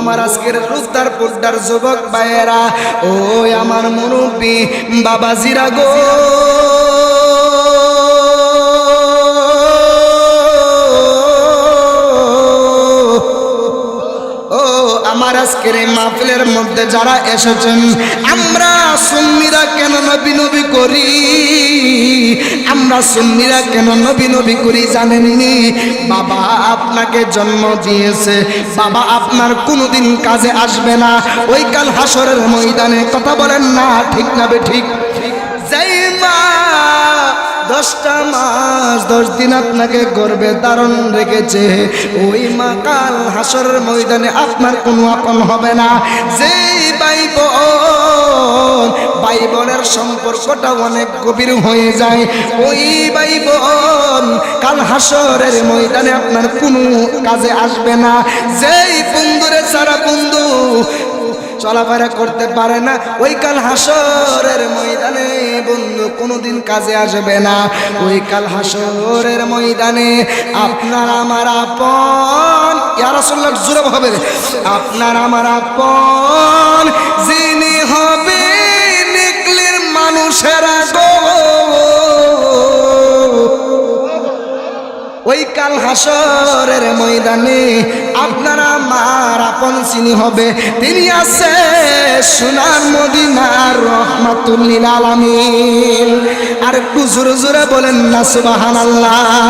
আমার আজকের রুদ্দার পুদ্দার যুবক ভাইয়েরা ও আমার মুরব্বী বাবাজিরা গো। আমার আজকের এই মাহফিলের মধ্যে যারা এসেছেন, আমরা সুন্নিরা কেন নবী নবী করি? আমরা সুন্নিরা কেন নবী নবী করি জানেননি? বাবা আপনাকে জন্ম দিয়েছে। বাবা আপনার কোনোদিন কাজে আসবে না। ওই কাল হাসরের ময়দানে কথা বলেন না, ঠিক না বে ঠিক? যাই মা দশটা মাস, দশ দিন আপনাকে গর্বে ধারণ রেখেছে, ওই মা কাল হাসরের ময়দানে আপনার কোনো আপন হবে না। যেই সম্পর্কটা অনেক গভীর হয়ে যায়। ওই ভাই বোন কাল হাসরের ময়দানে আপনার কোনো কাজে আসবে না। যেই বন্ধুরে সারা বন্ধু চলাফেরা করতে পারে না, ওই কাল হাসরের ময়দানে বন্ধু কোনোদিন কাজে আসবে না। ওই কাল হাসরের ময়দানে আপনার আমার আপন ইয়ারসল্লাহ জুড়ে হবে আপনার আমার আপন যিনি হবে ওই কাল হাসরের ময়দানে আপনারা মার আপন চিনি হবে। তিনি আছে সোনার মদিনার রহমাতুল্লিল আলামিন। আর একটু জোরে জোরে বলেন না, সুবহানাল্লাহ।